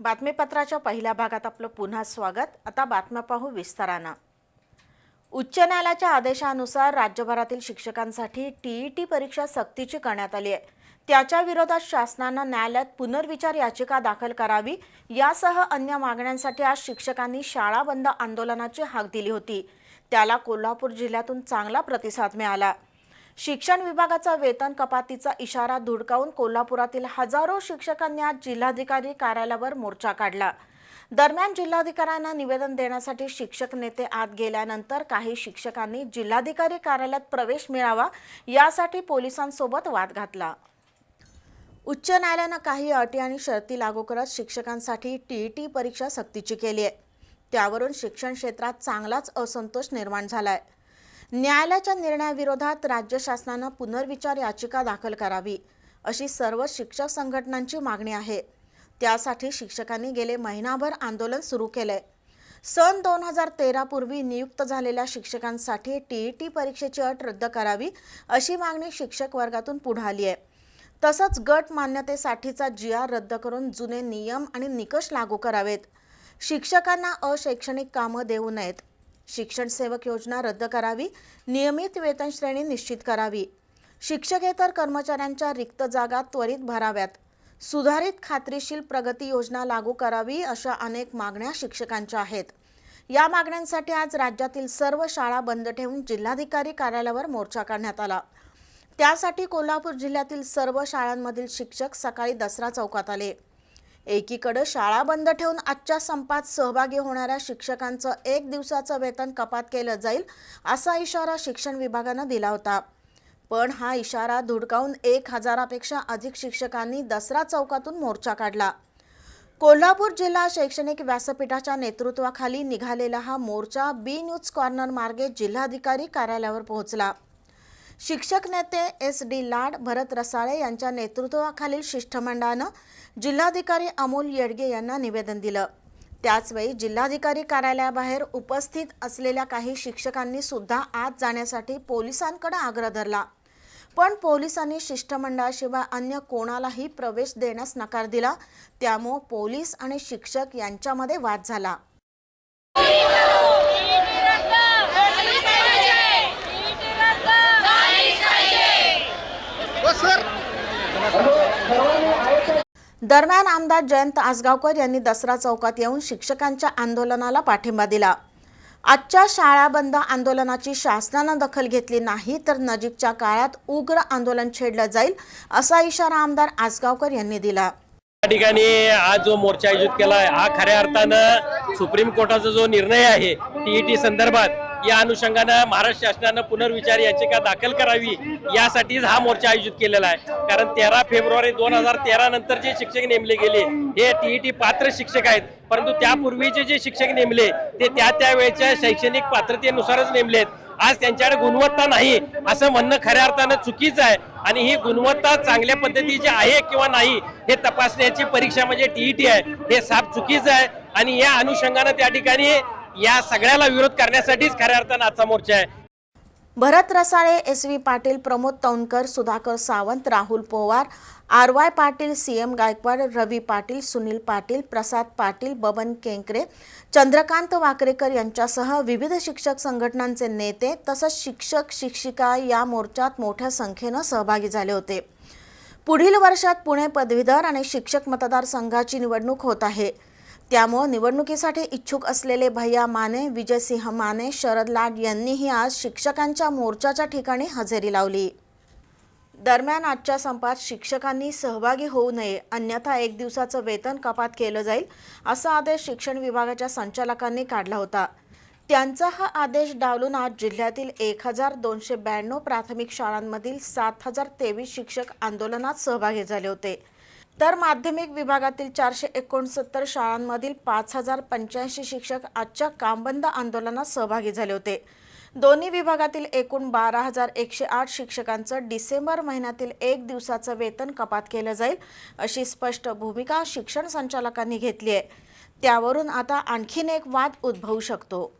बातमीपत्राच्या पहिल्या भागात आपलं पुन्हा स्वागत. आता बातम्या पाहू विस्तारानं. उच्च न्यायालयाच्या आदेशानुसार राज्यभरातील शिक्षकांसाठी टीईटी परीक्षा सक्तीची करण्यात आली आहे. त्याच्या विरोधात शासनानं न्यायालयात पुनर्विचार याचिका दाखल करावी यासह अन्य मागण्यांसाठी आज शिक्षकांनी शाळा बंद आंदोलनाची हाक दिली होती. त्याला कोल्हापूर जिल्ह्यातून चांगला प्रतिसाद मिळाला. शिक्षण विभागाचा वेतन कपातीचा इशारा धुडकावून कोल्हापुरातील हजारो शिक्षकांनी आज जिल्हाधिकारी कार्यालयावर मोर्चा काढला. दरम्यान जिल्हाधिकाऱ्यांना निवेदन देण्यासाठी शिक्षक नेते आत गेल्यानंतर काही शिक्षकांनी जिल्हाधिकारी कार्यालयात प्रवेश मिळावा यासाठी पोलिसांसोबत वाद घातला. उच्च न्यायालयानं काही अटी आणि शर्ती लागू करत शिक्षकांसाठी टीईटी परीक्षा सक्तीची केली आहे. त्यावरून शिक्षण क्षेत्रात चांगलाच असंतोष निर्माण झाला आहे न्यायालयाच्या निर्णयाविरोधात राज्य शासनानं पुनर्विचार याचिका दाखल करावी अशी सर्व शिक्षक संघटनांची मागणी आहे. त्यासाठी शिक्षकांनी गेले महिनाभर आंदोलन सुरू केलंय. सन दोन हजार तेरापूर्वी नियुक्त झालेल्या शिक्षकांसाठी टी ई टी परीक्षेची अट रद्द करावी अशी मागणी शिक्षक वर्गातून पुढे आली आहे तसंच गट मान्यतेसाठीचा जी आर रद्द करून जुने नियम आणि निकष लागू करावेत. शिक्षकांना अशैक्षणिक कामं देऊ नयेत. शिक्षण सेवक योजना रद्द करावी नियमित वेतन श्रेणी निश्चित करावी. शिक्षकेतर कर्मचाऱ्यांच्या रिक्त जागा त्वरित भराव्यात. सुधारित खात्रीशील प्रगती योजना लागू करावी अशा अनेक मागण्या शिक्षकांच्या आहेत. या मागण्यांसाठी आज राज्यातील सर्व शाळा बंद ठेवून जिल्हाधिकारी कार्यालयावर मोर्चा काढण्यात आला. त्यासाठी कोल्हापूर जिल्ह्यातील सर्व शाळांमधील शिक्षक सकाळी दसरा चौकात आले. एकीकडे शाळा बंद ठेवून आजच्या संपात सहभागी होणाऱ्या शिक्षकांचं एक दिवसाचं वेतन कपात केलं जाईल असा इशारा शिक्षण विभागानं दिला होता. पण हा इशारा धुडकावून एक हजारापेक्षा अधिक शिक्षकांनी दसरा चौकातून मोर्चा काढला. कोल्हापूर जिल्हा शैक्षणिक व्यासपीठाच्या नेतृत्वाखाली निघालेला हा मोर्चा बी न्यूज कॉर्नर मार्गे जिल्हाधिकारी कार्यालयावर पोहोचला. शिक्षक नेते एस डी लाड भरत रसाळे यांच्या नेतृत्वाखालील शिष्टमंडळानं जिल्हाधिकारी अमोल येडगे यांना निवेदन दिलं. त्याचवेळी जिल्हाधिकारी कार्यालयाबाहेर उपस्थित असलेल्या काही शिक्षकांनी सुद्धा आत जाण्यासाठी पोलिसांकडे आग्रह धरला. पण पोलिसांनी शिष्टमंडळाशिवाय अन्य कोणालाही प्रवेश देण्यास नकार दिला. त्यामुळे पोलीस आणि शिक्षक यांच्यामध्ये वाद झाला. दरम्यान आमदार जयंत आसगावकर यांनी दसरा चौकात येऊन शिक्षकांच्या आंदोलनाला पाठिंबा दिला. आजच्या शाळा बंद आंदोलनाची शासनानं दखल घेतली नाही तर नजीकच्या काळात उग्र आंदोलन छेडलं जाईल असा इशारा आमदार आसगावकर यांनी दिला. या ठिकाणी आज जो मोर्चा आयोजित केला आहे हा खऱ्या अर्थानं सुप्रीम कोर्टाचा जो निर्णय आहे टीईटी संदर्भात या अनुषंगानं महाराष्ट्र शासनानं पुनर्विचार याचिका दाखल करावी यासाठीच हा मोर्चा आयोजित केलेला आहे. कारण तेरा फेब्रुवारी दोन हजार तेरा नंतर जे शिक्षक नेमले गेले हे टीईटी पात्र शिक्षक आहेत. परंतु त्यापूर्वीचे जे शिक्षक नेमले ते त्या त्यावेळेच्या शैक्षणिक पात्रतेनुसारच नेमलेत आज त्यांच्याकडे गुणवत्ता नाही असं म्हणणं खऱ्या अर्थानं चुकीचं आहे. आणि ही गुणवत्ता चांगल्या पद्धतीची आहे किंवा नाही हे तपासण्याची परीक्षा म्हणजे टीईटी आहे. हे साफ चुकीचं आहे. आणि या अनुषंगानं त्या ठिकाणी या सगळ्याला विरोध करण्यासाठीच खऱ्या अर्थानं आजचा मोर्चा आहे. Bharat Rasale S V Patil Pramod Taunkar Sudhakar Sawant Rahul Powar R Y Patil C M Gaikwad Ravi Patil Sunil Patil Prasad Patil Baban Kenkare Chandrakant Wakrekar यांच्यासह विविध शिक्षक संघटनांचे नेते तसंच शिक्षक शिक्षिका या मोर्चात मोठ्या संख्येनं सहभागी झाले होते. पुढील वर्षात पुणे पदवीधर आणि शिक्षक मतदारसंघाची निवडणूक होत आहे. त्यामुळे निवडणुकीसाठी इच्छुक असलेले भैया माने विजयसिंह माने शरद लाड यांनीही आज शिक्षकांच्या मोर्चाच्या ठिकाणी हजेरी लावली. दरम्यान आजच्या संपात शिक्षकांनी सहभागी होऊ नये अन्यथा एक दिवसाचं वेतन कपात केलं जाईल असा आदेश शिक्षण विभागाच्या संचालकांनी काढला होता. त्यांचा हा आदेश डावलून आज जिल्ह्यातील एक हजार दोनशे ब्याण्णव प्राथमिक शाळांमधील सात हजार तेवीस शिक्षक आंदोलनात सहभागी झाले होते. तर माध्यमिक विभागातील चारशे एकोणसत्तर शाळांमधील पाच हजार पंच्याऐंशी शिक्षक आजच्या कामबंद आंदोलनात सहभागी झाले होते. दोन्ही विभागातील एकूण बारा हजार एकशे आठ शिक्षकांचं डिसेंबर महिन्यातील एक दिवसाचं वेतन कपात केलं जाईल अशी स्पष्ट भूमिका शिक्षण संचालकांनी घेतली आहे. त्यावरून आता आणखीन एक वाद उद्भवू शकतो.